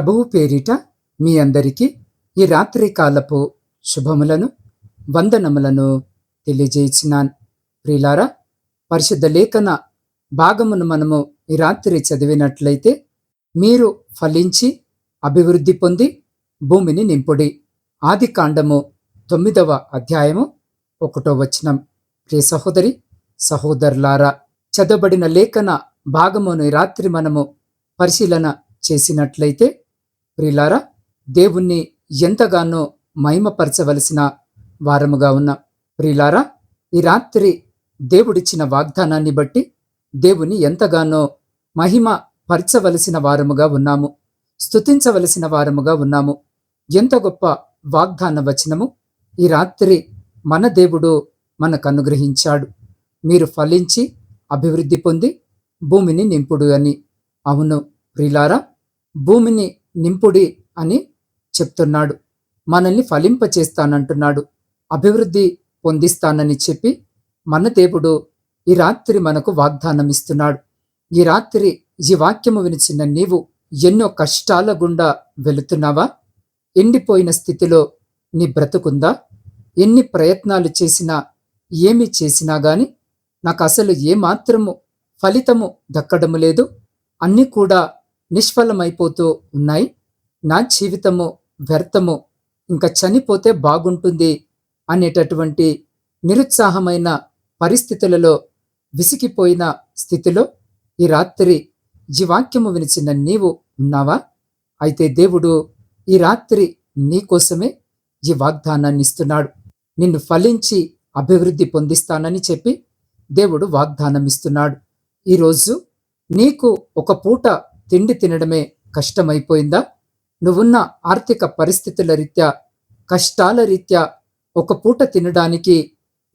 ప్రభువు పేరిట మీ అందరికీ ఈ రాత్రి కాలపు శుభములను వందనములను తెలియజేయించినాను ప్రిలారా పరిశుద్ధ లేఖన భాగమును మనము ఈ రాత్రి చదివినట్లయితే మీరు ఫలించి అభివృద్ధి పొంది భూమిని నింపుడి. ఆది కాండము తొమ్మిదవ అధ్యాయము ఒకటో వచనం. ప్రియ సహోదరి సహోదరులారా చదవబడిన లేఖన భాగమును రాత్రి మనము పరిశీలన చేసినట్లయితే ప్రిలారా దేవుణ్ణి ఎంతగానో మహిమపరచవలసిన వారముగా ఉన్న ప్రిలారా ఈ రాత్రి దేవుడిచ్చిన వాగ్దానాన్ని బట్టి దేవుని ఎంతగానో మహిమ పరచవలసిన వారముగా ఉన్నాము స్తుతించవలసిన వారముగా ఉన్నాము. ఎంత గొప్ప వాగ్దాన వచనము! ఈ రాత్రి మన దేవుడు మనకు అనుగ్రహించాడు. మీరు ఫలించి అభివృద్ధి పొంది భూమిని నింపుడు అని. అవును ప్రిలారా భూమిని నింపుడి అని చెప్తున్నాడు. మనల్ని ఫలింపచేస్తానంటున్నాడు అభివృద్ధి పొందిస్తానని చెప్పి మన దేవుడు ఈ రాత్రి మనకు వాగ్దానం ఇస్తున్నాడు ఈ రాత్రి ఈ వాక్యము వినిచిన నీవు ఎన్నో కష్టాల గుండా వెళుతున్నావా? ఎండిపోయిన స్థితిలో నీ బ్రతుకుందా? ఎన్ని ప్రయత్నాలు చేసినా ఏమి చేసినా గాని నాకు అసలు ఏమాత్రము ఫలితము దక్కడము లేదు. అన్నీ కూడా నిష్ఫలమైపోతూ ఉన్నాయి. నా జీవితము వ్యర్థము ఇంకా చనిపోతే బాగుంటుంది అనేటటువంటి నిరుత్సాహమైన పరిస్థితులలో విసిగిపోయిన స్థితిలో ఈ రాత్రి జీవాక్యము వినిచిన నీవు ఉన్నావా? అయితే దేవుడు ఈ రాత్రి నీకోసమే ఈ వాగ్దానాన్ని ఇస్తున్నాడు. నిన్ను ఫలించి అభివృద్ధి పొందిస్తానని చెప్పి దేవుడు వాగ్దానం ఇస్తున్నాడు ఈరోజు నీకు ఒక పూట తిండి తినడమే కష్టమైపోయిందా? నువ్వున్న ఆర్థిక పరిస్థితుల రీత్యా కష్టాల రీత్యా ఒక పూట తినడానికి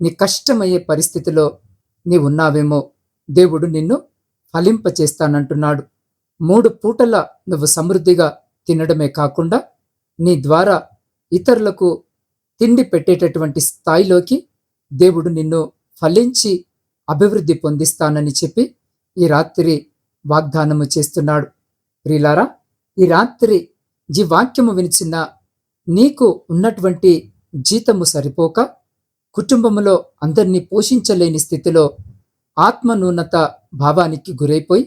నీ కష్టమయ్యే పరిస్థితిలో నీ ఉన్నావేమో దేవుడు నిన్ను ఫలింపచేస్తానంటున్నాడు. మూడు పూటల నువ్వు సమృద్ధిగా తినడమే కాకుండా నీ ద్వారా ఇతరులకు తిండి పెట్టేటటువంటి స్థాయిలోకి దేవుడు నిన్ను ఫలించి అభివృద్ధి పొందిస్తానని చెప్పి ఈ రాత్రి వాగ్దానము చేస్తున్నాడు. ప్రిలారా ఈ రాత్రి ఈ వాక్యము వినిచిన నీకు ఉన్నటువంటి జీతము సరిపోక కుటుంబములో అందరినీ పోషించలేని స్థితిలో ఆత్మనూన్నత భావానికి గురైపోయి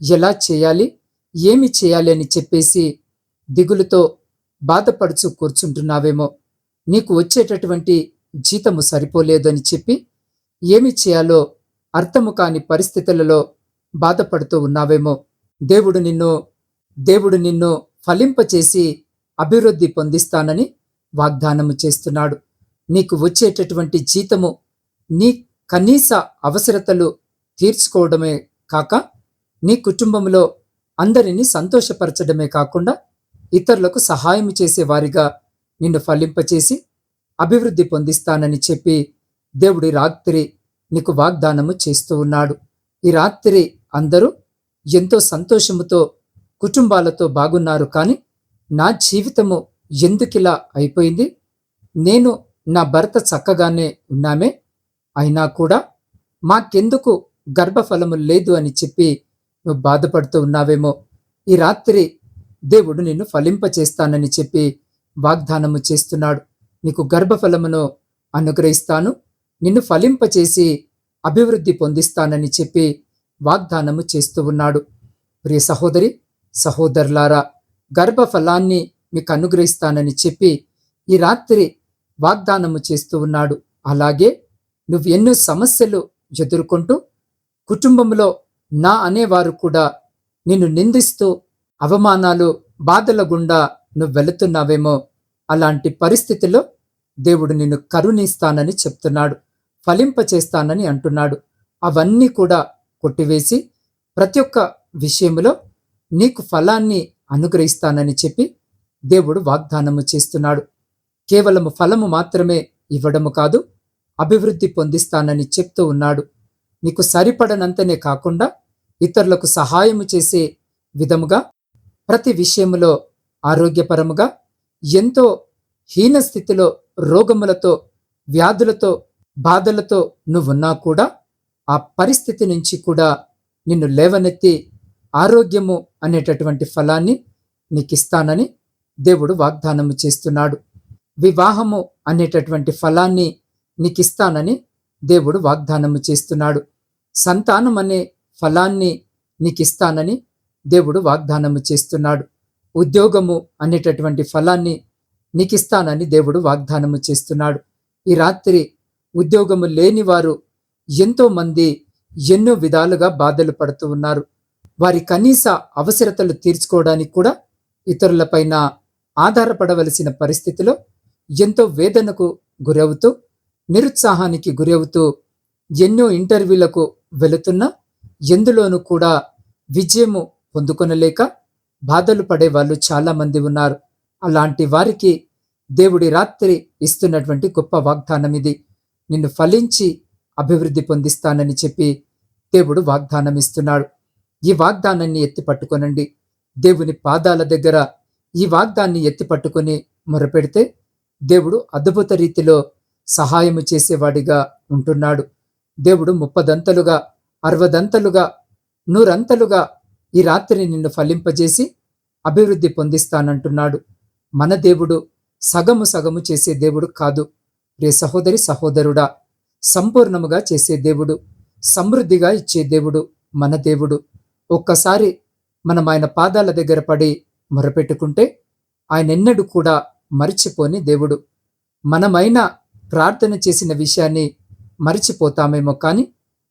ఎలా చేయాలి ఏమి చేయాలి అని చెప్పేసి దిగులుతో బాధపడుచు కూర్చుంటున్నావేమో. నీకు వచ్చేటటువంటి జీతము సరిపోలేదు అని చెప్పి ఏమి చేయాలో అర్థము కాని పరిస్థితులలో బాధపడుతూ ఉన్నావేమో. దేవుడు నిన్ను దేవుడు నిన్ను ఫలింపచేసి అభివృద్ధి పొందిస్తానని వాగ్దానము చేస్తున్నాడు. నీకు వచ్చేటటువంటి జీతము నీ కనీస అవసరతలు తీర్చుకోవడమే కాక నీ కుటుంబంలో అందరినీ సంతోషపరచడమే కాకుండా ఇతరులకు సహాయం చేసే వారిగా నిన్ను ఫలింపచేసి అభివృద్ధి పొందిస్తానని చెప్పి దేవుడి రాత్రి నీకు వాగ్దానము చేస్తూ ఉన్నాడు. ఈ రాత్రి అందరూ ఎంతో సంతోషముతో కుటుంబాలతో బాగున్నారు. కానీ నా జీవితము ఎందుకిలా అయిపోయింది? నేను నా భర్త చక్కగానే ఉన్నామే? అయినా కూడా మాకెందుకు గర్భఫలము లేదు అని చెప్పి నువ్వు బాధపడుతూ ఉన్నావేమో? ఈ రాత్రి దేవుడు నిన్ను ఫలింపచేస్తానని చెప్పి వాగ్దానము చేస్తున్నాడు. నీకు గర్భఫలమును అనుగ్రహిస్తాను. నిన్ను ఫలింపచేసి అభివృద్ధి పొందిస్తానని చెప్పి వాగ్దానము చేస్తూ ఉన్నాడు. ప్రియ సహోదరి సహోదరులారా గర్భఫలాన్ని మీకు అనుగ్రహిస్తానని చెప్పి ఈ రాత్రి వాగ్దానము చేస్తూ ఉన్నాడు. అలాగే నువ్వు ఎన్నో సమస్యలు ఎదుర్కొంటూ కుటుంబంలో నా అనేవారు కూడా నిన్ను నిందిస్తూ అవమానాలు బాధల గుండా నువ్వు వెళుతున్నావేమో అలాంటి పరిస్థితిలో దేవుడు నిన్ను కరుణిస్తానని చెప్తున్నాడు. ఫలింపచేస్తానని అంటున్నాడు. అవన్నీ కూడా కొట్టివేసి ప్రతి ఒక్క విషయంలో నీకు ఫలాన్ని అనుగ్రహిస్తానని చెప్పి దేవుడు వాగ్దానము చేస్తున్నాడు. కేవలము ఫలము మాత్రమే ఇవ్వడము కాదు అభివృద్ధి పొందిస్తానని చెప్తూ ఉన్నాడు. నీకు సరిపడనంతనే కాకుండా ఇతరులకు సహాయము చేసే విధముగా ప్రతి విషయములో ఆరోగ్యపరముగా ఎంతో హీన స్థితిలో రోగములతో వ్యాధులతో బాధలతో నువ్వున్నా కూడా ఆ పరిస్థితి నుంచి కూడా నిన్ను లేవనెత్తి ఆరోగ్యము అనేటటువంటి ఫలాన్ని నీకు ఇస్తానని దేవుడు వాగ్దానము చేస్తున్నాడు. వివాహము అనేటటువంటి ఫలాన్ని నీకు ఇస్తానని దేవుడు వాగ్దానము చేస్తున్నాడు. సంతానం అనే ఫలాన్ని నీకు ఇస్తానని దేవుడు వాగ్దానము చేస్తున్నాడు. ఉద్యోగము అనేటటువంటి ఫలాన్ని నీకు ఇస్తానని దేవుడు వాగ్దానము చేస్తున్నాడు. ఈ రాత్రి ఉద్యోగము లేని ఎంతోమంది ఎన్నో విధాలుగా బాధలు పడుతూ ఉన్నారు. వారి కనీస అవసరతలు తీర్చుకోవడానికి కూడా ఇతరులపైన ఆధారపడవలసిన పరిస్థితిలో ఎంతో వేదనకు గురవుతూ నిరుత్సాహానికి గురవుతూ ఎన్నో ఇంటర్వ్యూలకు వెళుతున్నా ఎందులోనూ కూడా విజయము పొందుకొనలేక బాధలు పడే వాళ్ళు చాలామంది ఉన్నారు. అలాంటి వారికి దేవుడి రాత్రి ఇస్తున్నటువంటి గొప్ప వాగ్దానం ఇది. నిన్ను ఫలించి అభివృద్ధి పొందిస్తానని చెప్పి దేవుడు వాగ్దానం ఇస్తున్నాడు. ఈ వాగ్దానాన్ని ఎత్తి పట్టుకొనండి. దేవుని పాదాల దగ్గర ఈ వాగ్దాన్ని ఎత్తి పట్టుకొని మొరపెడితే దేవుడు అద్భుత రీతిలో సహాయము చేసేవాడిగా ఉంటున్నాడు. దేవుడు ముప్పదంతలుగా అరవదంతలుగా నూరంతలుగా ఈ రాత్రి నిన్ను ఫలింపజేసి అభివృద్ధి పొందిస్తానంటున్నాడు. మన దేవుడు సగము సగము చేసే దేవుడు కాదు. రే సహోదరి సహోదరుడా సంపూర్ణముగా చేసే దేవుడు సమృద్ధిగా ఇచ్చే దేవుడు మన దేవుడు. ఒక్కసారి మనం ఆయన పాదాల దగ్గర పడి మొరపెట్టుకుంటే ఆయన ఎన్నడూ కూడా మరిచిపోని దేవుడు. మనమైన ప్రార్థన చేసిన విషయాన్ని మరిచిపోతామేమో కానీ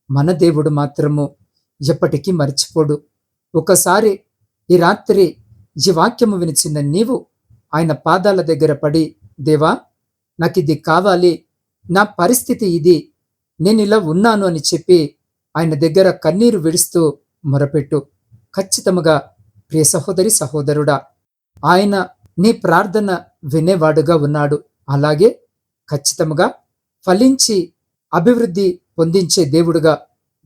మన దేవుడు మాత్రము ఎప్పటికీ మర్చిపోడు. ఒకసారి ఈ రాత్రి ఈ వాక్యము వినిచిన నీవు ఆయన పాదాల దగ్గర పడి దేవా నాకు ఇది కావాలి నా పరిస్థితి ఇది. నేను ఇలా ఉన్నాను అని చెప్పి ఆయన దగ్గర కన్నీరు విడుస్తూ మొరపెట్టు. ఖచ్చితముగా ప్రియ సహోదరి సహోదరుడా ఆయన నీ ప్రార్థన వినేవాడుగా ఉన్నాడు. అలాగే ఖచ్చితముగా ఫలించి అభివృద్ధి పొందించే దేవుడుగా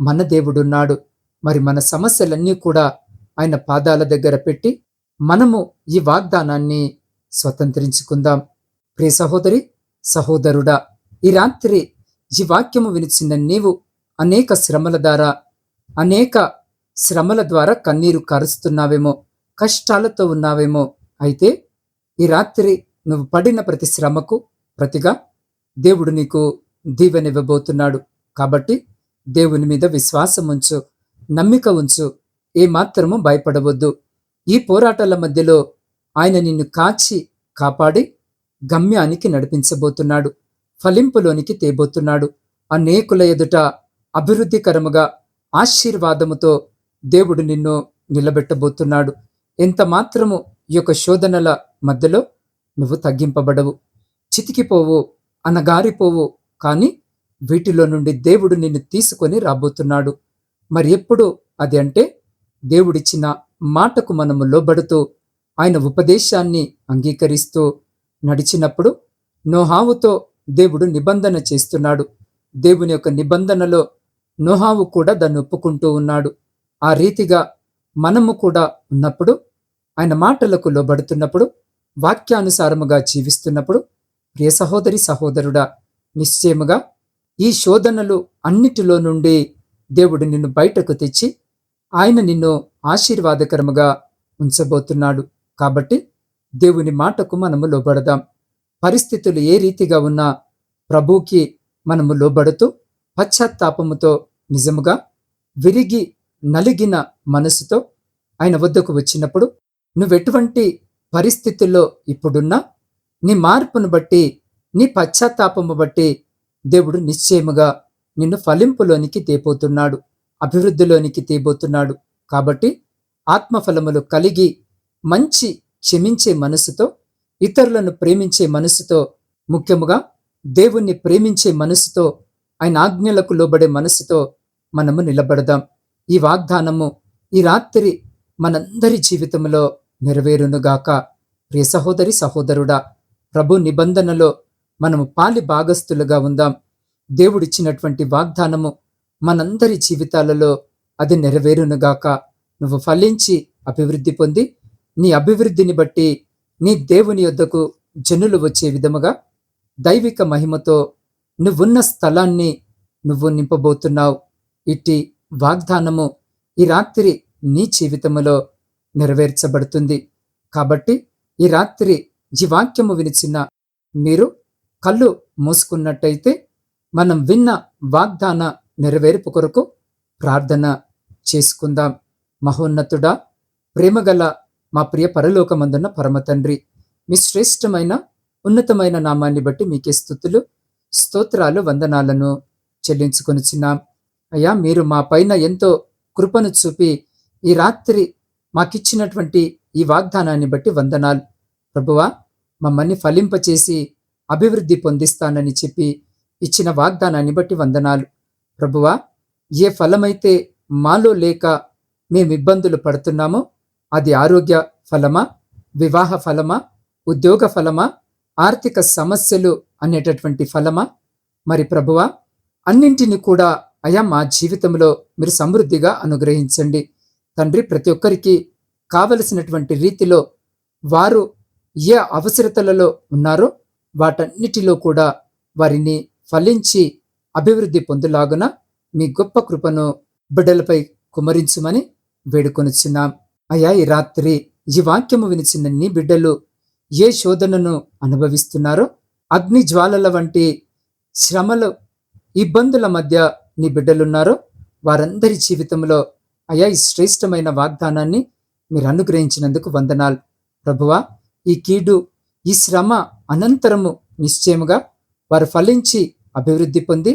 మన దేవుడున్నాడు. మరి మన సమస్యలన్నీ కూడా ఆయన పాదాల దగ్గర పెట్టి మనము ఈ వాగ్దానాన్ని స్వతంత్రించుకుందాం. ప్రియ సహోదరి సహోదరుడా ఈ రాత్రి ఈ వాక్యము వినిచిన నీవు అనేక శ్రమల ద్వారా అనేక శ్రమల ద్వారా కన్నీరు కరుస్తున్నావేమో కష్టాలతో ఉన్నావేమో. అయితే ఈ రాత్రి నువ్వు పడిన ప్రతి శ్రమకు ప్రతిగా దేవుడు నీకు దీవెనివ్వబోతున్నాడు. కాబట్టి దేవుని మీద విశ్వాసం ఉంచు నమ్మిక ఉంచు ఏమాత్రము భయపడవద్దు. ఈ పోరాటాల మధ్యలో ఆయన నిన్ను కాచి కాపాడి గమ్యానికి నడిపించబోతున్నాడు. ఫలింపులోనికి తేబోతున్నాడు. అనేకుల ఎదుట అభివృద్ధికరముగా ఆశీర్వాదముతో దేవుడు నిన్ను నిలబెట్టబోతున్నాడు. ఎంత మాత్రము ఈ యొక్క శోధనల మధ్యలో నువ్వు తగ్గింపబడవు. చితికిపోవు అనగారిపోవు కానీ వీటిలో నుండి దేవుడు నిన్ను తీసుకొని రాబోతున్నాడు. మరి ఎప్పుడు? అది అంటే దేవుడిచ్చిన మాటకు మనము లోబడుతూ ఆయన ఉపదేశాన్ని అంగీకరిస్తూ నడిచినప్పుడు నోహావుతో దేవుడు నిబంధన చేస్తున్నాడు. దేవుని యొక్క నిబంధనలో నోహావు కూడా దాన్ని ఒప్పుకుంటూ ఉన్నాడు. ఆ రీతిగా మనము కూడా ఉన్నప్పుడు ఆయన మాటలకు లోబడుతున్నప్పుడు వాక్యానుసారముగా జీవిస్తున్నప్పుడు ప్రియ సహోదరి సహోదరుడా నిశ్చయముగా ఈ శోధనలు అన్నిటిలో నుండి దేవుడు నిన్ను బయటకు తెచ్చి ఆయన నిన్ను ఆశీర్వాదకరముగా ఉంచబోతున్నాడు. కాబట్టి దేవుని మాటకు మనము లోబడదాం. పరిస్థితులు ఏ రీతిగా ఉన్నా ప్రభుకి మనము లోబడుతూ పశ్చాత్తాపముతో నిజముగా విరిగి నలిగిన మనసుతో ఆయన వద్దకు వచ్చినప్పుడు నువ్వెటువంటి పరిస్థితుల్లో ఇప్పుడున్నా నీ మార్పును బట్టి నీ పశ్చాత్తాపము బట్టి దేవుడు నిశ్చయముగా నిన్ను ఫలింపులోనికి తేపోతున్నాడు అభివృద్ధిలోనికి తేబోతున్నాడు. కాబట్టి ఆత్మఫలములు కలిగి మంచి క్షమించే మనసుతో ఇతరులను ప్రేమించే మనసుతో ముఖ్యముగా దేవుణ్ణి ప్రేమించే మనసుతో ఆయన ఆజ్ఞలకు లోబడే మనసుతో మనము నిలబడదాం. ఈ వాగ్దానము ఈ రాత్రి మనందరి జీవితంలో నెరవేరునుగాక ప్రియ సహోదరి సహోదరుడా ప్రభు నిబంధనలో మనము పాలి భాగస్థులుగా ఉందాం. దేవుడిచ్చినటువంటి వాగ్దానము మనందరి జీవితాలలో అది నెరవేరునుగాక నువ్వు ఫలించి అభివృద్ధి పొంది నీ అభివృద్ధిని బట్టి నీ దేవుని యొద్దకు జనులు వచ్చే విధముగా దైవిక మహిమతో నువ్వున్న స్థలాన్ని నువ్వు నింపబోతున్నావు. ఇట్టి వాగ్దానము ఈ రాత్రి నీ జీవితములో నెరవేర్చబడుతుంది. కాబట్టి ఈ రాత్రి ఈ వాక్యము వినిచిన మీరు కళ్ళు మూసుకున్నట్టయితే మనం విన్న వాగ్దాన నెరవేర్పు కొరకు ప్రార్థన చేసుకుందాం. మహోన్నతుడా ప్రేమగల మా ప్రియ పరలోకమందున్న పరమతండ్రి. మీ శ్రేష్టమైన ఉన్నతమైన నామాన్ని బట్టి మీకే స్థుతులు స్తోత్రాలు వందనాలను చెల్లించుకొనిచున్నాం. అయ్యా మీరు మా పైన ఎంతో కృపను చూపి ఈ రాత్రి మాకిచ్చినటువంటి ఈ వాగ్దానాన్ని బట్టి వందనాలు. ప్రభువా మమ్మల్ని ఫలింపచేసి అభివృద్ధి పొందిస్తానని చెప్పి ఇచ్చిన వాగ్దానాన్ని బట్టి వందనాలు. ప్రభువా ఏ ఫలమైతే మాలో లేక మేము ఇబ్బందులు పడుతున్నామో అది ఆరోగ్య ఫలమా వివాహ ఫలమా ఉద్యోగ ఫలమా ఆర్థిక సమస్యలు అనేటటువంటి ఫలమా? మరి ప్రభువా అన్నింటిని కూడా అయా మా జీవితంలో మీరు సమృద్ధిగా అనుగ్రహించండి. తండ్రి ప్రతి ఒక్కరికి కావలసినటువంటి రీతిలో వారు ఏ అవసరతలలో ఉన్నారో వాటన్నిటిలో కూడా వారిని ఫలించి అభివృద్ధి పొందులాగున మీ గొప్ప కృపను బిడ్డలపై కుమరించుమని వేడుకొనిచున్నాం. అయా ఈ రాత్రి. ఈ వాక్యము వినిచిన నీ బిడ్డలు ఏ శోధనను అనుభవిస్తున్నారో? అగ్ని జ్వాలల వంటి శ్రమలు ఇబ్బందుల మధ్య నీ బిడ్డలున్నారో? వారందరి జీవితంలో అయా ఈ శ్రేష్టమైన వాగ్దానాన్ని మీరు అనుగ్రహించినందుకు వందనాలు. ప్రభువా ఈ కీడు ఈ శ్రమ అనంతరము నిశ్చయముగా వారు ఫలించి అభివృద్ధి పొంది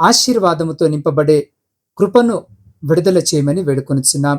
ఆశీర్వాదముతో నింపబడే కృపను విడుదల చేయమని వేడుకొనిచున్నాం.